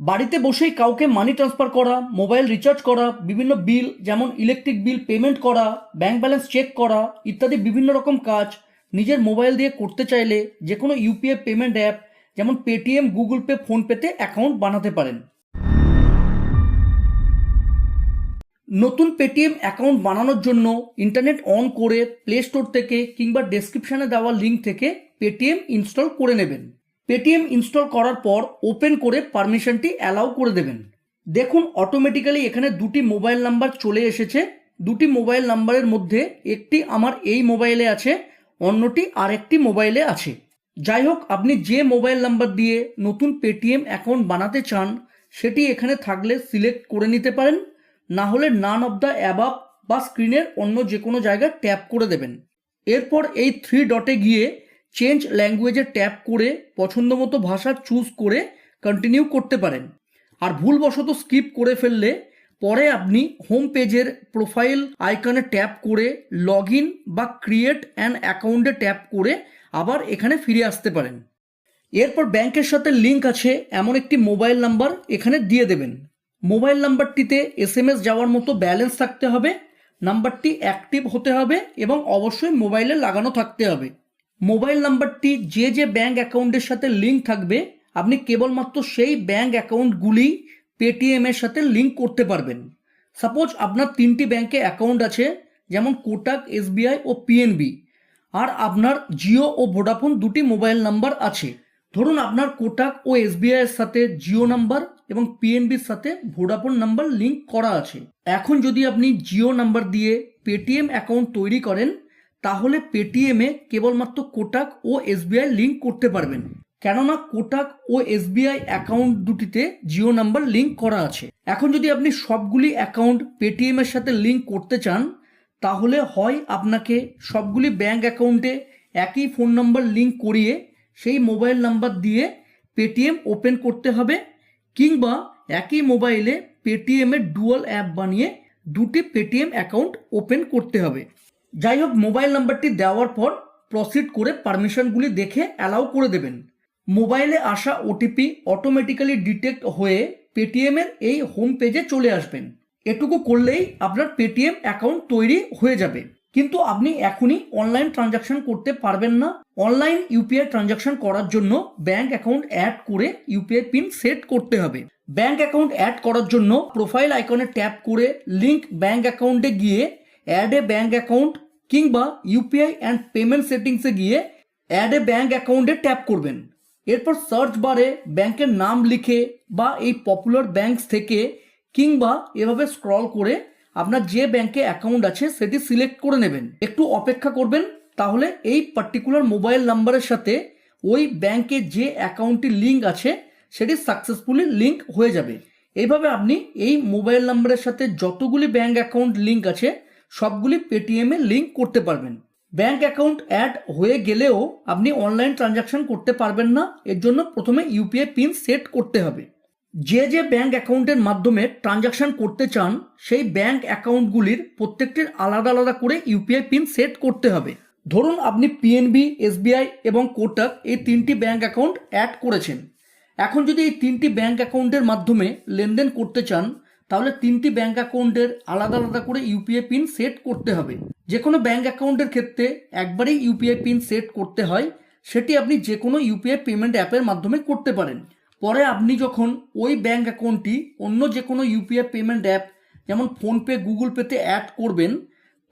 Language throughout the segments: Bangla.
বাড়িতে বসেই কাউকে মানি ট্রান্সফার করা মোবাইল রিচার্জ করা, বিভিন্ন বিল যেমন ইলেকট্রিক বিল পেমেন্ট করা ব্যাংক ব্যালেন্স চেক করা, ইত্যাদি বিভিন্ন রকম কাজ নিজের মোবাইল দিয়ে করতে চাইলে যে কোনো ইউপিআই পেমেন্ট অ্যাপ যেমন পেটিএম গুগল পে ফোনপেতে অ্যাকাউন্ট বানাতে পারেন। নতুন পেটিএম অ্যাকাউন্ট বানানোর জন্য ইন্টারনেট অন করে প্লে স্টোর থেকে কিংবা ডেসক্রিপশানে দেওয়া লিঙ্ক থেকে পেটিএম ইনস্টল করে নেবেন। পেটিএম ইনস্টল করার পর ওপেন করে পারমিশনটি অ্যালাউ করে দেবেন। দেখুন অটোমেটিক্যালি এখানে দুটি মোবাইল নাম্বার চলে এসেছে। দুটি মোবাইল নাম্বারের মধ্যে একটি আমার এই মোবাইলে আছে, অন্যটি আরেকটি মোবাইলে আছে। যাই হোক, আপনি যে মোবাইল নাম্বার দিয়ে নতুন পেটিএম অ্যাকাউন্ট বানাতে চান, সেটি এখানে থাকলে সিলেক্ট করে নিতে পারেন। না হলে নান অফ দ্য অ্যাবাব বা স্ক্রিনের অন্য যে কোনো জায়গায় ট্যাপ করে দেবেন। এরপর এই থ্রি ডটে গিয়ে চেঞ্জ ল্যাঙ্গুয়েজে ট্যাপ করে পছন্দ মতো ভাষা চুজ করে কন্টিনিউ করতে পারেন। আর ভুলবশত স্কিপ করে ফেললে পরে আপনি হোম পেজের প্রোফাইল আইকনে ট্যাপ করে লগ ইন বা ক্রিয়েট অ্যান অ্যাকাউন্টে ট্যাপ করে আবার এখানে ফিরে আসতে পারেন। এরপর ব্যাংকের সাথে লিঙ্ক আছে, এমন একটি মোবাইল নাম্বার এখানে দিয়ে দেবেন। মোবাইল নাম্বারটিতে এস এম এস যাওয়ার মতো ব্যালেন্স থাকতে হবে নাম্বারটি অ্যাক্টিভ হতে হবে এবং অবশ্যই মোবাইলে লাগানো থাকতে হবে। মোবাইল নাম্বারটি যে যে ব্যাঙ্ক অ্যাকাউন্টের সাথে লিঙ্ক থাকবে, আপনি কেবলমাত্র সেই ব্যাঙ্ক অ্যাকাউন্টগুলি পেটিএম এর সাথে লিঙ্ক করতে পারবেন। সাপোজ আপনার তিনটি ব্যাঙ্কে অ্যাকাউন্ট আছে, যেমন কোটাক, এসবিআই ও পিএনবি আর আপনার জিও ও ভোডাফোন দুটি মোবাইল নাম্বার আছে। ধরুন আপনার কোটাক ও এসবিআই এর সাথে জিও নাম্বার এবং পিএনবির সাথে ভোডাফোন নাম্বার লিঙ্ক করা আছে। এখন যদি আপনি জিও নাম্বার দিয়ে পেটিএম অ্যাকাউন্ট তৈরি করেন তাহলে পেটিএমে কেবলমাত্র কোটাক ও এসবিআই লিঙ্ক করতে পারবেন। কেননা কোটাক ও এসবিআই অ্যাকাউন্ট দুটিতে জিও নাম্বার লিঙ্ক করা আছে। এখন যদি আপনি সবগুলি অ্যাকাউন্ট পেটিএম এর সাথে লিঙ্ক করতে চান, তাহলে হয় আপনাকে সবগুলি ব্যাঙ্ক অ্যাকাউন্টে একই ফোন নাম্বার লিঙ্ক করিয়ে সেই মোবাইল নাম্বার দিয়ে পেটিএম ওপেন করতে হবে, কিংবা একই মোবাইলে পেটিএমের ডুয়াল অ্যাপ বানিয়ে দুটি পেটিএম অ্যাকাউন্ট ওপেন করতে হবে। যাই হোক মোবাইল নাম্বারটি দেওয়ার পর প্রসিড করে পারমিশনগুলি দেখে অ্যালাউ করে দেবেন। মোবাইলে আসা ওটিপি অটোমেটিক্যালি ডিটেক্ট হয়ে পেটিএমের এই হোম পেজে চলে আসবেন। এটুকু করলেই আপনার পেটিএম অ্যাকাউন্ট তৈরি হয়ে যাবে। কিন্তু আপনি এখনই অনলাইন ট্রানজাকশন করতে পারবেন না। অনলাইন ইউপিআই ট্রানজাকশন করার জন্য ব্যাংক অ্যাকাউন্ট অ্যাড করে ইউপিআই পিন সেট করতে হবে। ব্যাংক অ্যাকাউন্ট অ্যাড করার জন্য প্রোফাইল আইকনে ট্যাপ করে লিঙ্ক ব্যাংক অ্যাকাউন্টে গিয়ে অ্যাড এ ব্যাঙ্ক অ্যাকাউন্ট কিংবা ইউপিআই অ্যান্ড পেমেন্ট সেটিংসে গিয়ে অ্যাড এ ব্যাঙ্ক অ্যাকাউন্টে ট্যাপ করবেন। এরপর সার্চ বারে ব্যাংকের নাম লিখে বা এই পপুলার ব্যাংকস থেকে কিংবা এভাবে স্ক্রল করে আপনার যে ব্যাংকে অ্যাকাউন্ট আছে সেটি সিলেক্ট করে নেবেন। একটু অপেক্ষা করবেন, তাহলে এই পার্টিকুলার মোবাইল নাম্বারের সাথে ওই ব্যাংকে যে অ্যাকাউন্টটি লিঙ্ক আছে সেটি সাকসেসফুলি লিঙ্ক হয়ে যাবে। এইভাবে আপনি এই মোবাইল নাম্বারের সাথে যতগুলি ব্যাঙ্ক অ্যাকাউন্ট লিঙ্ক আছে সবগুলি পেটিএমে লিঙ্ক করতে পারবেন। ব্যাংক অ্যাকাউন্ট অ্যাড হয়ে গেলেও আপনি অনলাইন ট্রানজাকশন করতে পারবেন না, এর জন্য প্রথমে ইউপিআই পিন সেট করতে হবে। যে যে ব্যাংক অ্যাকাউন্টের মাধ্যমে ট্রানজাকশন করতে চান, সেই ব্যাংক অ্যাকাউন্টগুলির প্রত্যেকটির আলাদা আলাদা করে ইউপিআই পিন সেট করতে হবে। ধরুন আপনি পিএনবি এসবিআই এবং কোটাক এই তিনটি ব্যাংক অ্যাকাউন্ট অ্যাড করেছেন। এখন যদি এই তিনটি ব্যাংক অ্যাকাউন্টের মাধ্যমে লেনদেন করতে চান তাহলে তিনটি ব্যাঙ্ক অ্যাকাউন্টের আলাদা আলাদা করে ইউপিআই পিন সেট করতে হবে। যে কোনো ব্যাঙ্ক অ্যাকাউন্টের ক্ষেত্রে একবারেই ইউপিআই পিন সেট করতে হয়, সেটি আপনি যে কোনো ইউপিআই পেমেন্ট অ্যাপের মাধ্যমে করতে পারেন। পরে আপনি যখন ওই ব্যাঙ্ক অ্যাকাউন্টটি অন্য যে কোনো ইউপিআই পেমেন্ট অ্যাপ, যেমন ফোনপে গুগল পেতে অ্যাড করবেন,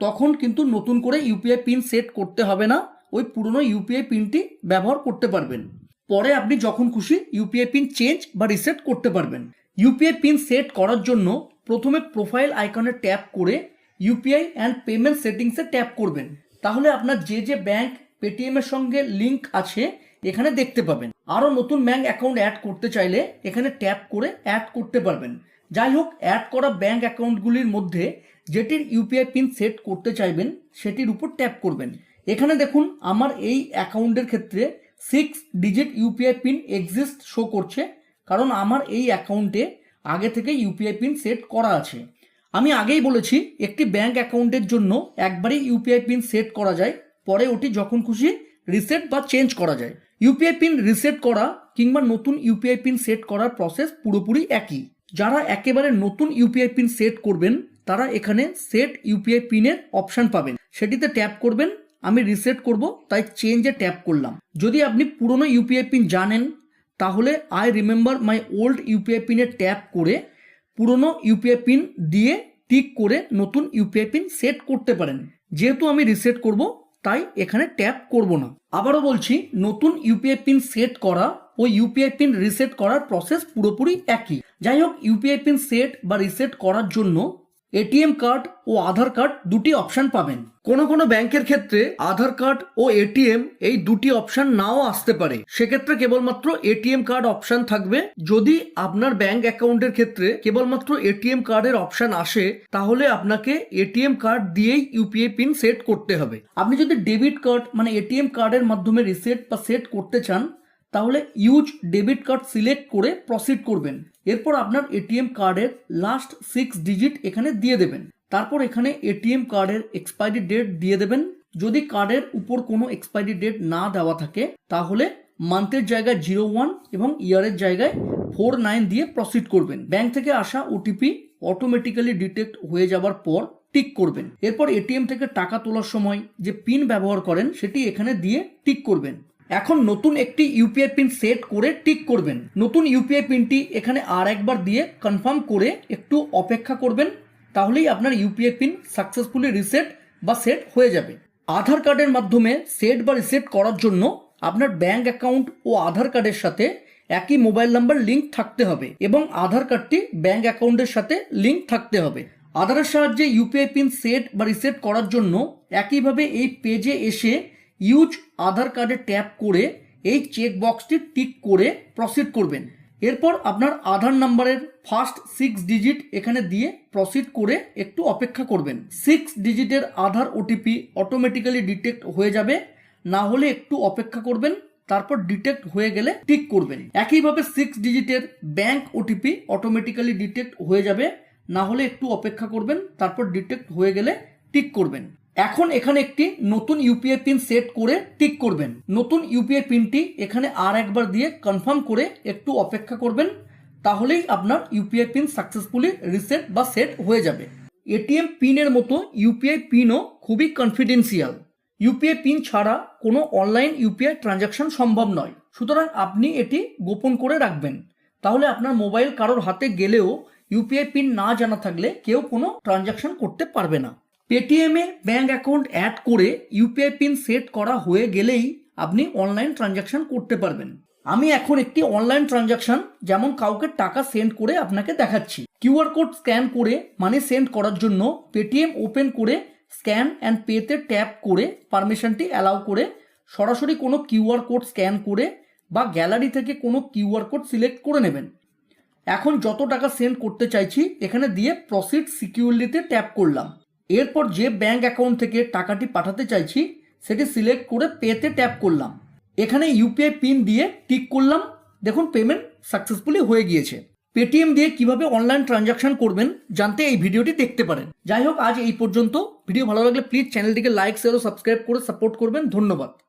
তখন কিন্তু নতুন করে ইউপিআই পিন সেট করতে হবে না, ওই পুরনো ইউপিআই পিনটি ব্যবহার করতে পারবেন। পরে আপনি যখন খুশি ইউপিআই পিন চেঞ্জ বা রিসেট করতে পারবেন। ইউপিআই পিন সেট করার জন্য প্রথমে প্রোফাইল আইকনে ট্যাপ করে ইউপিআই অ্যান্ড পেমেন্ট সেটিংসে ট্যাপ করবেন। তাহলে আপনার যে যে ব্যাংক পেটিএম এর সঙ্গে লিংক আছে, এখানে দেখতে পাবেন। আরও নতুন ব্যাংক অ্যাকাউন্ট অ্যাড করতে চাইলে এখানে ট্যাপ করে অ্যাড করতে পারবেন। যাই হোক অ্যাড করা ব্যাংক অ্যাকাউন্টগুলির মধ্যে যেটির ইউপিআই পিন সেট করতে চাইবেন, সেটির উপর ট্যাপ করবেন। এখানে দেখুন, আমার এই অ্যাকাউন্টের ক্ষেত্রে six digit UPI pin exist show করছে। কারণ আমার এই অ্যাকাউন্টে আগে থেকে ইউপিআই পিন সেট করা আছে। আমি আগেই বলেছি, একটি ব্যাংক অ্যাকাউন্টের জন্য একবারই ইউপিআই পিন সেট করা যায়, পরে ওটি যখন খুশি রিসেট বা চেঞ্জ করা যায়। ইউপিআই পিন রিসেট করা কিংবা নতুন ইউপিআই পিন সেট করার প্রসেস পুরোপুরি একই। যারা একেবারে নতুন ইউপিআই পিন সেট করবেন, তারা এখানে সেট ইউপিআই পিনের অপশন পাবেন। সেটিতে ট্যাপ করবেন, আমি রিসেট করব, তাই চেঞ্জে ট্যাপ করলাম। যদি আপনি পুরনো ইউপিআই পিন জানেন তাহলে I remember my old UPI পিনে ট্যাপ করে পুরনো ইউপিআই পিন দিয়ে টিক করে নতুন ইউপিআই পিন সেট করতে পারেন। যেহেতু আমি রিসেট করব, তাই এখানে ট্যাপ করব না। আবারও বলছি, নতুন ইউপিআই পিন সেট করা ও ইউপিআই পিন রিসেট করার প্রসেস পুরোপুরি একই। যাই হোক ইউপিআই পিন সেট বা রিসেট করার জন্য এটিএম কার্ড ও আধার কার্ড দুটি অপশন পাবেন। কোনো কোনো ব্যাংকের ক্ষেত্রে আধার কার্ড ও এটিএম এই দুটি অপশন নাও আসতে পারে। সেক্ষেত্রে কেবলমাত্র এটিএম কার্ড অপশন থাকবে। যদি আপনার ব্যাংক অ্যাকাউন্টের ক্ষেত্রে কেবলমাত্র এটিএম কার্ডের অপশন আসে, তাহলে আপনাকে এটিএম কার্ড দিয়েই ইউপিআই পিন সেট করতে হবে। আপনি যদি ডেবিট কার্ড মানে এটিএম কার্ডের মাধ্যমে রিসেট বা সেট করতে চান, তাহলে ইউজ ডেবিট কার্ড সিলেক্ট করে প্রসিড করবেন। এরপর আপনার এটিএম কার্ডের লাস্ট সিক্স ডিজিট এখানে দিয়ে দেবেন। তারপর এখানে এটিএম কার্ডের এক্সপায়ারি ডেট দিয়ে দেবেন। যদি কার্ডের উপর কোনো এক্সপায়ারি ডেট না দেওয়া থাকে, তাহলে মান্থের জায়গায় জিরো ওয়ান এবং ইয়ারের জায়গায় ফোর নাইন দিয়ে প্রসিড করবেন। ব্যাংক থেকে আসা ওটিপি অটোমেটিক্যালি ডিটেক্ট হয়ে যাওয়ার পর টিক করবেন। এরপর এটিএম থেকে টাকা তোলার সময় যে পিন ব্যবহার করেন, সেটি এখানে দিয়ে টিক করবেন। এখন নতুন একটি ইউপিআই পিন সেট করে টিক করবেন। নতুন ইউপিআই পিনটি এখানে আর একবার দিয়ে কনফার্ম করে একটু অপেক্ষা করবেন, তাহলেই আপনার ইউপিআই পিন সাকসেসফুলি রিসেট বা সেট হয়ে যাবে। আধার কার্ডের মাধ্যমে সেট বা রিসেট করার জন্য আপনার ব্যাংক অ্যাকাউন্ট ও আধার কার্ডের সাথে একই মোবাইল নাম্বার লিঙ্ক থাকতে হবে এবং আধার কার্ডটি ব্যাংক অ্যাকাউন্টের সাথে লিঙ্ক থাকতে হবে। আধারের সাহায্যে ইউপিআই পিন সেট বা রিসেট করার জন্য একইভাবে এই পেজে এসে ইউজ আধার কার্ডে ট্যাপ করে এই চেক বক্সটি টিক করে প্রসিড করবেন। এরপর আপনার আধার নাম্বারের ফার্স্ট সিক্স ডিজিট এখানে দিয়ে প্রসিড করে একটু অপেক্ষা করবেন। সিক্স ডিজিটের আধার ওটিপি অটোমেটিক্যালি ডিটেক্ট হয়ে যাবে। না হলে একটু অপেক্ষা করবেন, তারপর ডিটেক্ট হয়ে গেলে টিক করবেন। একইভাবে সিক্স ডিজিটের ব্যাংক ওটিপি অটোমেটিক্যালি ডিটেক্ট হয়ে যাবে। না হলে একটু অপেক্ষা করবেন, তারপর ডিটেক্ট হয়ে গেলে টিক করবেন। এখন এখানে একটি নতুন ইউপিআই পিন সেট করে টিক করবেন। নতুন ইউপিআই পিনটি এখানে আর একবার দিয়ে কনফার্ম করে একটু অপেক্ষা করবেন, তাহলেই আপনার ইউপিআই পিন সাকসেসফুলি রিসেট বা সেট হয়ে যাবে। এটিএম পিনের মতো ইউপিআই পিনও খুবই কনফিডেন্সিয়াল ইউপিআই পিন ছাড়া কোনো অনলাইন ইউপিআই ট্রানজাকশন সম্ভব নয়। সুতরাং আপনি এটি গোপন করে রাখবেন। তাহলে আপনার মোবাইল কারোর হাতে গেলেও ইউপিআই পিন না জানা থাকলে কেউ কোনো ট্রানজাকশন করতে পারবে না। পেটিএমে ব্যাঙ্ক অ্যাকাউন্ট অ্যাড করে ইউপিআই পিন সেট করা হয়ে গেলেই আপনি অনলাইন ট্রানজাকশন করতে পারবেন। আমি এখন একটি অনলাইন ট্রানজাকশন যেমন কাউকে টাকা সেন্ড করে আপনাকে দেখাচ্ছি। কিউআর কোড স্ক্যান করে মানি সেন্ড করার জন্য পেটিএম ওপেন করে স্ক্যান অ্যান্ড পেতে ট্যাপ করে পারমিশনটি অ্যালাউ করে সরাসরি কোনো কিউআর কোড স্ক্যান করে বা গ্যালারি থেকে কোনো কিউআর কোড সিলেক্ট করে নেবেন। এখন যত টাকা সেন্ড করতে চাইছি, এখানে দিয়ে প্রসিড সিকিউরিটিতে ট্যাপ করলাম। এরপর যে ব্যাঙ্ক অ্যাকাউন্ট থেকে টাকাটি পাঠাতে চাইছি, সেটি সিলেক্ট করে পেতে ট্যাপ করলাম। এখানে ইউপিআই পিন দিয়ে টিক করলাম। দেখুন পেমেন্ট সাকসেসফুলি হয়ে গিয়েছে। পেটিএম দিয়ে কীভাবে অনলাইন ট্রানজাকশন করবেন জানতে এই ভিডিওটি দেখতে পারেন। যাই হোক, আজ এই পর্যন্ত। ভিডিও ভালো লাগলে প্লিজ চ্যানেলটিকে লাইক শেয়ার ও সাবস্ক্রাইব করে সাপোর্ট করবেন। ধন্যবাদ।